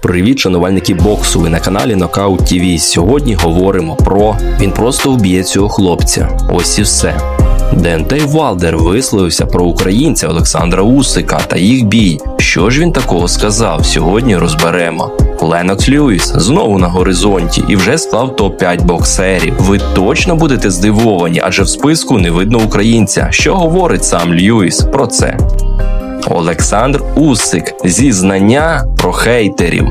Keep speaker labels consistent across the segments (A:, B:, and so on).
A: Привіт, шанувальники боксу. Ви на каналі Knockout TV. Сьогодні говоримо про він просто вб'є цього хлопця. Ось і все. Дентей Валдер висловився про українця Олександра Усика та їх бій. Що ж він такого сказав? Сьогодні розберемо. Ленокс Льюіс знову на горизонті і вже склав топ-5 боксерів. Ви точно будете здивовані, адже в списку не видно українця. Що говорить сам Льюіс про це? Олександр Усик зі знання про хейтерів.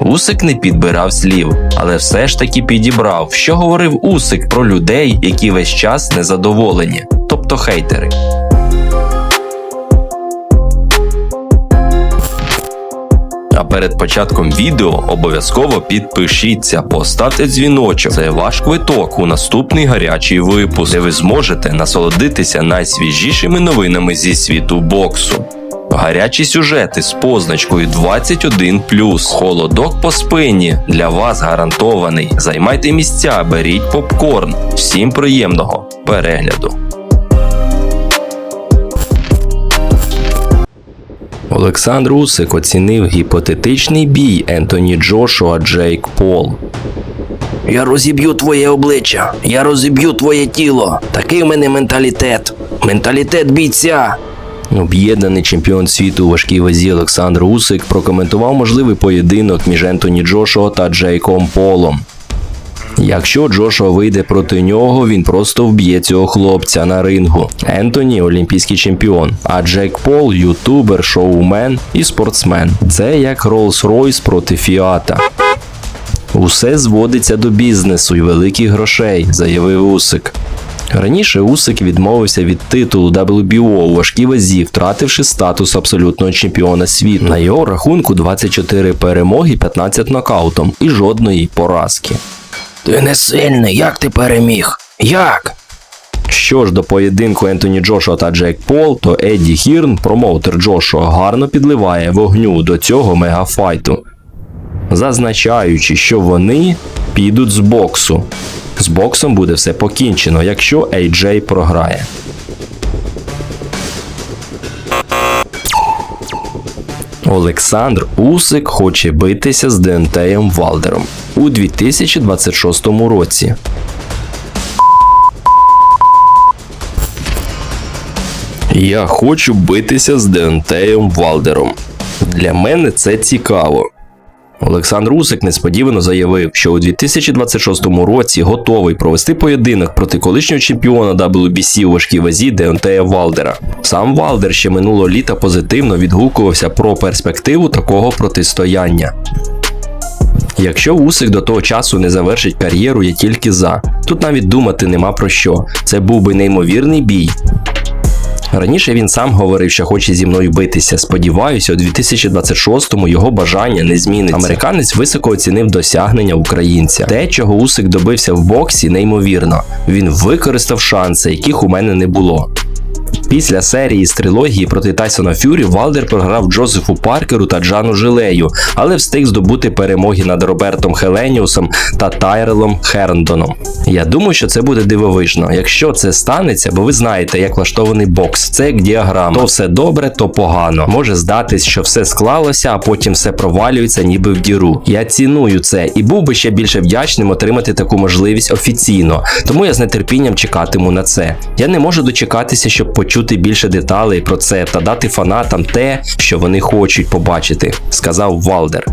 A: Усик не підбирав слів, але все ж таки підібрав, що говорив Усик про людей, які весь час незадоволені, тобто хейтери. Перед початком відео обов'язково підпишіться, поставте дзвіночок. Це ваш квиток у наступний гарячий випуск, де ви зможете насолодитися найсвіжішими новинами зі світу боксу. Гарячі сюжети з позначкою 21 Холодок по спині для вас гарантований. Займайте місця, беріть попкорн. Всім приємного перегляду. Олександр Усик оцінив гіпотетичний бій Ентоні Джошуа Джейк Пол.
B: Я розіб'ю твоє обличчя, я розіб'ю твоє тіло. Такий в мене менталітет. Менталітет бійця.
A: Об'єднаний чемпіон світу у важкій вазі Олександр Усик прокоментував можливий поєдинок між Ентоні Джошуа та Джейком Полом. Якщо Джошуа вийде проти нього, він просто вб'є цього хлопця на рингу. Ентоні олімпійський чемпіон, а Джек Пол ютубер, шоумен і спортсмен. Це як Rolls-Royce проти Фіата. Усе зводиться до бізнесу і великих грошей, заявив Усик. Раніше Усик відмовився від титулу WBO у важкій вазі, втративши статус абсолютного чемпіона світу. На його рахунку 24 перемоги, 15 нокаутом і жодної поразки.
B: Ти не сильний, як ти переміг? Як?
A: Що ж до поєдинку Ентоні Джошуа та Джек Пол, то Едді Хірн, промоутер Джошуа, гарно підливає вогню до цього мегафайту, зазначаючи, що вони підуть з боксу. З боксом буде все покінчено, якщо AJ програє. Олександр Усик хоче битися з Дентеєм Валдером у 2026 році. Я хочу битися з Дентеєм Валдером. Для мене це цікаво. Олександр Усик несподівано заявив, що у 2026 році готовий провести поєдинок проти колишнього чемпіона WBC у важкій вазі Деонтея Валдера. Сам Валдер ще минулого літа позитивно відгукувався про перспективу такого протистояння. Якщо Усик до того часу не завершить кар'єру, я тільки за. Тут навіть думати нема про що. Це був би неймовірний бій. Раніше він сам говорив, що хоче зі мною битися. Сподіваюся, у 2026-му його бажання не зміниться. Американець високо оцінив досягнення українця. Те, чого Усик добився в боксі, неймовірно. Він використав шанси, яких у мене не було. Після серії з трилогії проти Тайсона Фюрі Валдер програв Джозефу Паркеру та Джану Жилею, але встиг здобути перемоги над Робертом Хеленіусом та Тайрелом Херндоном. Я думаю, що це буде дивовижно. Якщо це станеться, бо ви знаєте, як влаштований бокс, це як діаграма. То все добре, то погано. Може здатись, що все склалося, а потім все провалюється, ніби в діру. Я ціную це і був би ще більше вдячним отримати таку можливість офіційно. Тому я з нетерпінням чекатиму на це. Я не можу дочекатися, щоб почути більше деталей про це та дати фанатам те, що вони хочуть побачити, сказав Валдер.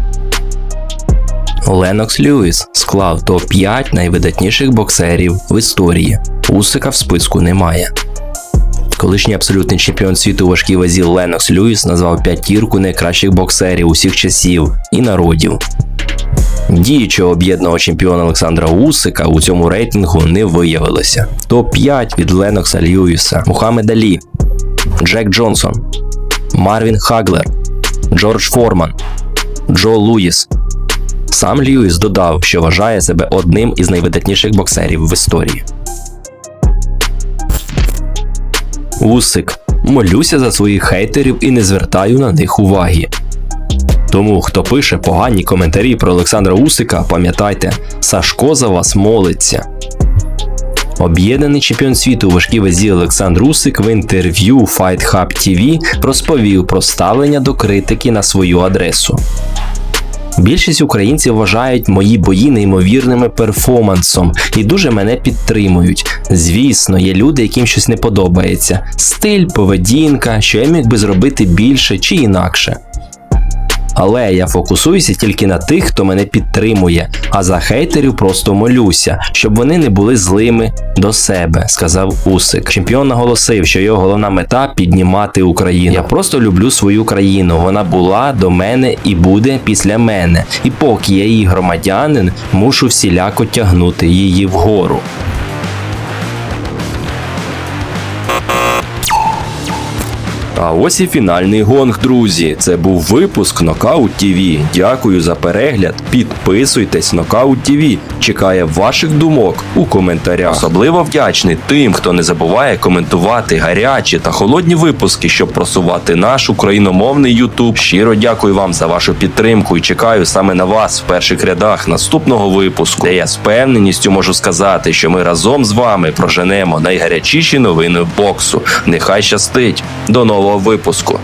A: Ленокс Льюіс склав топ-5 найвидатніших боксерів в історії. Усика в списку немає. Колишній абсолютний чемпіон світу у важкій вазі Ленокс Льюіс назвав п'ятірку найкращих боксерів усіх часів і народів. Діючого об'єднаного чемпіона Олександра Усика у цьому рейтингу не виявилося. Топ-5 від Ленокса Льюіса, Мухаммед Алі, Джек Джонсон, Марвін Хаглер, Джордж Форман, Джо Луїс. Сам Льюіс додав, що вважає себе одним із найвидатніших боксерів в історії. Усик. Молюся за своїх хейтерів і не звертаю на них уваги. Тому, хто пише погані коментарі про Олександра Усика, пам'ятайте, Сашко за вас молиться. Об'єднаний чемпіон світу у важкій вазі Олександр Усик в інтерв'ю Fight Hub TV розповів про ставлення до критики на свою адресу. Більшість українців вважають мої бої неймовірними перформансом і дуже мене підтримують. Звісно, є люди, яким щось не подобається: стиль, поведінка, що я міг би зробити більше чи інакше. Але я фокусуюся тільки на тих, хто мене підтримує, а за хейтерів просто молюся, щоб вони не були злими до себе, сказав Усик. Чемпіон наголосив, що його головна мета піднімати Україну. Я просто люблю свою країну. Вона була до мене і буде після мене. І поки я її громадянин, мушу всіляко тягнути її вгору. А ось і фінальний гонг, друзі. Це був випуск Нокаут ТВ. Дякую за перегляд. Підписуйтесь Нокаут ТВ. Чекає ваших думок у коментарях. Особливо вдячний тим, хто не забуває коментувати гарячі та холодні випуски, щоб просувати наш україномовний Ютуб. Щиро дякую вам за вашу підтримку і чекаю саме на вас в перших рядах наступного випуску, де я з певненістю можу сказати, що ми разом з вами проженемо найгарячіші новини боксу. Нехай щастить. До нового випуску.